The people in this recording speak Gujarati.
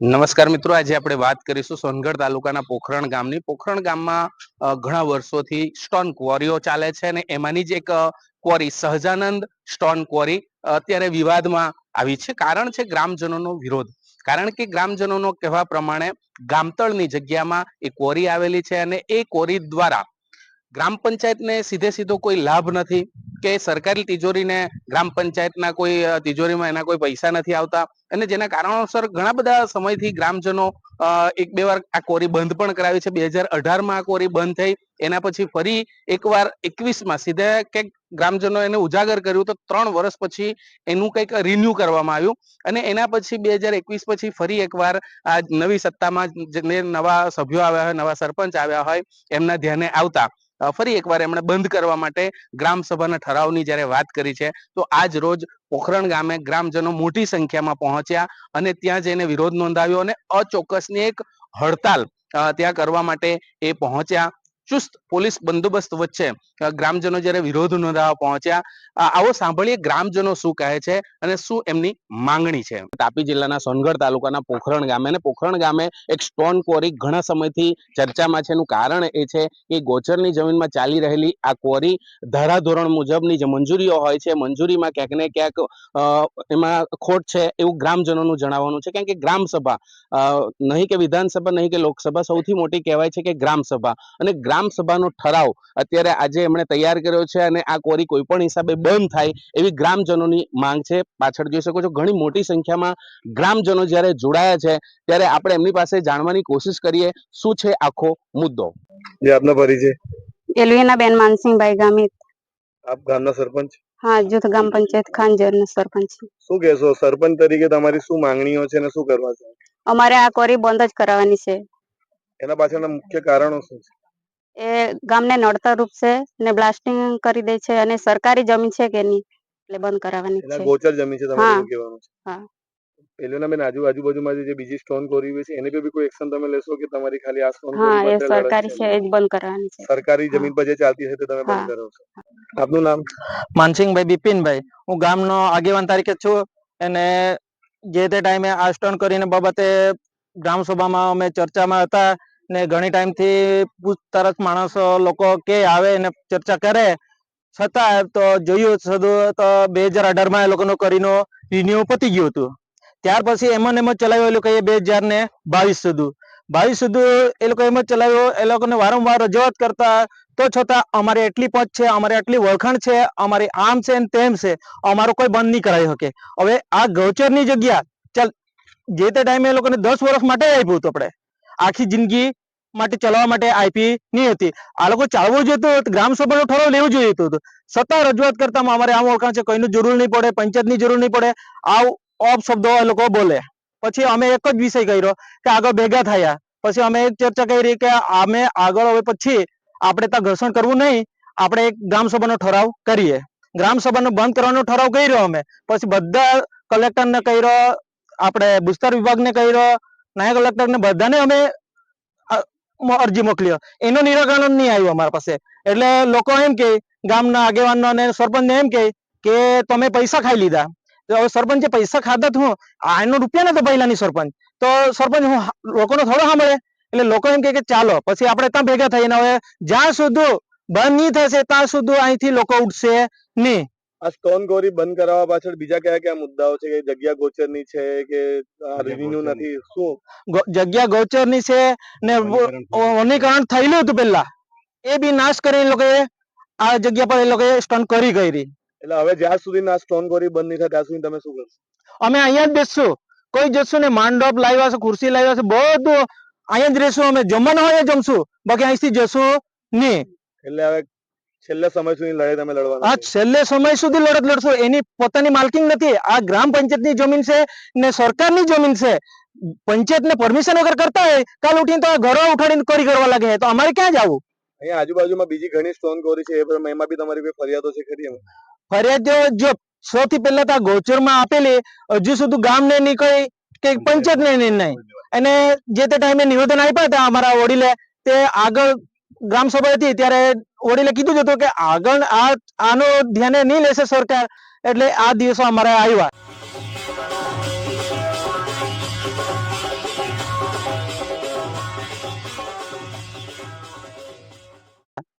નમસ્કાર મિત્રો, આજે આપણે વાત કરીશું સોનગઢ તાલુકાના પોખરણ ગામની. પોખરણ ગામમાં ઘણા વર્ષોથી સ્ટોન ક્વોરીઓ ચાલે છે અને એમાંની જ એક ક્વોરી સહજાનંદ સ્ટોન ક્વોરી અત્યારે વિવાદમાં આવી છે. કારણ છે ગ્રામજનોનો વિરોધ. કારણ કે ગ્રામજનોનો કહેવા પ્રમાણે ગામતળની જગ્યામાં એ ક્વોરી આવેલી છે અને એ ક્વોરી દ્વારા ગ્રામ પંચાયતને સીધે સીધો કોઈ લાભ નથી. કે સરકારી તિજોરીને ગ્રામ પંચાયતના કોઈ તિજોરીમાં એના કોઈ પૈસા નથી આવતા? અને જેના કારણોસર ઘણા બધા સમયથી ગ્રામજનો એક બે વાર આ કોરી બંધ પણ કરાવી છે. બે હજાર અઢારમાં આ કોરી બંધ થઈ. એના પછી ફરી એકવાર એકવીસમાં સીધા કંઈક ગ્રામજનો એને ઉજાગર કર્યું તો ત્રણ વર્ષ પછી એનું કંઈક રિન્યુ કરવામાં આવ્યું. અને એના પછી બે હજાર એકવીસ પછી ફરી એકવાર આ નવી સત્તામાં નવા સભ્યો આવ્યા હોય, નવા સરપંચ આવ્યા હોય, એમના ધ્યાને આવતા. ફરી એકવાર એમણે બંધ કરવા માટે ગ્રામ સભાના ઠરાવની જ્યારે વાત કરી છે, તો આજ રોજ પોખરણ ગામે ગ્રામજનો મોટી સંખ્યામાં પહોંચ્યા અને ત્યાં જઈને વિરોધ નોંધાવ્યો અને અચોક્કસની એક હડતાલ ત્યાં કરવા માટે એ પહોંચ્યા. ચુસ્ત પોલીસ બંદોબસ્ત વચ્ચે ગ્રામજનો જ્યારે વિરોધ નોંધાવા પહોંચ્યા આવો સાંભળીએ ગ્રામજનો શું કહે છે અને શું એમની માંગણી છે. તાપી જિલ્લાના સોનગઢ તાલુકાના પોખરણ ગામે અને પોખરણ ગામે એક સ્ટોન ક્વોરી ઘણા સમયથી ચર્ચામાં છે. એનું કારણ એ છે કે ગોચરની જમીનમાં ચાલી રહેલી આ ક્વોરી ધારાધોરણ મુજબની જે મંજૂરીઓ હોય છે, મંજૂરીમાં ક્યાંક ને ક્યાંક એમાં ખોટ છે એવું ગ્રામજનોનું જણાવવાનું છે. કારણ કે ગ્રામસભા નહીં કે વિધાનસભા, નહીં કે લોકસભા સૌથી મોટી કહેવાય છે કે ગ્રામસભા. અને ગ્રામ સભાનો ઠરાવ અત્યારે આજે એમણે તૈયાર કર્યો છે અને આ કોરી કોઈ પણ હિસાબે બંધ થાય એવી ગ્રામજનોની માંગ છે. પાછળ જોઈ શકો છો ઘણી મોટી સંખ્યામાં ગ્રામજનો જ્યારે જોડાયા છે ત્યારે આપણે એમની પાસે જાણવાની કોશિશ કરીએ શું છે આખો મુદ્દો. જે આપનો પરિચય. એલવીના બેન માનસિંહભાઈ ગામિત. આપ ગામના સરપંચ? હા જૂથ ગ્રામ પંચાયત ખાંજરના સરપંચ. શું કહેશો સરપંચ તરીકે તમારી શું માંગણીઓ છે અને શું કરવા છે? અમારે આ કોરી બંધ જ કરાવવાની છે. એના પાછળના મુખ્ય કારણો શું છે? એ ગામને નડતરરૂપ છે ને બ્લાસ્ટિંગ કરી દે છે અને સરકારી જમીન છે કે નહીં? એટલે બંધ કરાવવાની છે. ગોચર જમીન છે તમારે. એવું કહેવાનું છે. હા. પેલું બેન આજુ આજુબાજુમાં જે બીજી સ્ટોન કોરી હોય છે એને બી કોઈ એક્શન તમે લેશો કે તમારી ખાલી આ સ્ટોન હા એ સરકારી છે એ જ બંધ કરાવવાની છે. સરકારી જમીન પર જે ચાલતી છે તે તમે બંધ કરો છો. આપનું નામ? માનસિંહભાઈ બિપિનભાઈ. હું ગામનો આગેવાન તરીકે છું અને જે તે ટાઈમે આ સ્ટોન કરીને બાબતે ગ્રામ સભામાં અમે ચર્ચામાં હતા ને ઘણી ટાઈમથી પૂછતારછ માણસો લોકો કે આવે ને ચર્ચા કરે. છતાં તો જોયું સદું તો બે હજાર અઢારમાં એ લોકોનું કરીને રિન્યુ પતી ગયું હતું. ત્યાર પછી એમ એમ જ ચલાવ્યું એ લોકોએ બે હજાર ને બાવીસ સુધી. બાવીસ સુધી એ લોકો એમ જ ચલાવ્યું. એ લોકોને વારંવાર રજૂઆત કરતા તો છતાં અમારે એટલી પહોંચ છે, અમારે આટલી વળખાણ છે, અમારી આમ છે ને તેમ છે, અમારો કોઈ બંધ નહીં કરાવી શકે. હવે આ ગૌચરની જગ્યા, ચાલ, જે તે ટાઈમે એ લોકોને દસ વર્ષ માટે આપ્યું હતું આપણે. આખી જિંદગી માટે ચલાવવા માટે આપી નહીં હતી. આ લોકો ચાલવું જોઈતું તો ગ્રામ સભાનો ઠરાવ લેવું જોઈએ હતું સત્તા રજૂઆત કરતા અમારે આમ ઓળખાણ છે કોઈનું જરૂર નહીં પડે, પંચાયતની જરૂર નહીં પડે. આવ ઓપ શબ્દો એ લોકો બોલે. પછી અમે એક જ વિષય કર્યો કે આગળ ભેગા થયા. પછી અમે એક ચર્ચા કરી કે અમે આગળ હવે પછી આપણે ત્યાં ઘર્ષણ કરવું નહીં. આપણે એક ગ્રામ સભાનો ઠરાવ કરીએ. ગ્રામ સભાનો બંધ કરવાનો ઠરાવ કર્યો અમે. પછી બધા કલેક્ટરને કર્યો, આપણે વિસ્તાર વિભાગને કર્યો નાયક કલેક્ટરને બધાને અમે અરજી મોકલ્યો એનો નિરાકરણ નહીં આવ્યું અમારા પાસે. એટલે લોકો એમ કે, ગામના આગેવાનો અને સરપંચને એમ કે કે તમે પૈસા ખાઈ લીધા. હવે સરપંચે પૈસા ખાધા તો હું, આ એનો રૂપિયા નતો પહેલાની સરપંચ. તો સરપંચ હું લોકોનો થોડો સાંભળે. એટલે લોકો એમ કે ચાલો, પછી આપણે ત્યાં ભેગા થઈને હવે જ્યાં સુધી બંધ નહીં થશે ત્યાં સુધી અહીંથી લોકો ઉઠશે નહીં. આ સ્ટોન કોરી બંધ કરાવવા પાછળ બીજા કયા કયા મુદ્દાઓ છે કે જગ્યા ગોચરની છે કે રિન્યુ નથી શું? જગ્યા ગોચરની છે ને વનીકરણ થયેલું હતું પેલા એ બી નાશ કરી એ લોકોએ આ જગ્યા પર એ લોકોએ સ્ટોન કરી કરી. એટલે હવે જ્યાં સુધી ના સ્ટોન ગોરી બંધ નહીં થાય ત્યાં સુધી તમે શું કરશો? અમે અહીંયા જ બેસશું. કોઈ જશું ને માંડપ લાવ્યા છે ખુરશી લાવ્યા છે બધું અહીંયા જ રહેશું અમે. જમવાનું હોય જમશું. બાકી અહીંથી જશું નહીં. એટલે હવે છેલ્લે સમય સુધી લડાઈ તમે લડવાના આ છેલ્લે સમય સુધી લડત લડશો એની પોતાની માલકી નથી. આ ગ્રામ પંચાયતની જમીન છે ને સરકારની જમીન છે. પંચાયતને પરમિશન વગર કરતા હોય કાલ ઉઠીને તો આ ઘરો ઉઠાડીને કરી કરવા લાગે તો અમારે ક્યાં જવું? અહીંયા આજુબાજુમાં બીજી ઘણી સ્ટોન કોરી છે એમાં બી તમારી કોઈ ફરિયાદો છે ખરી? ફરિયાદ જો- સૌથી પહેલા તો આ ગોચરમાં આપેલી હજુ સુધી ગામને ને કોઈ કે પંચાયત ને નહીં. નહીં અને જે તે ટાઈમે નિવેદન આપ્યા હતા અમારા વડીલે તે આગળ ગ્રામસભા હતી ત્યારે વડીલે કીધું હતું કે આગળ આ આનો ધ્યાને નહીં લેશે સરકાર, એટલે આ દિવસો અમારે આવ્યા.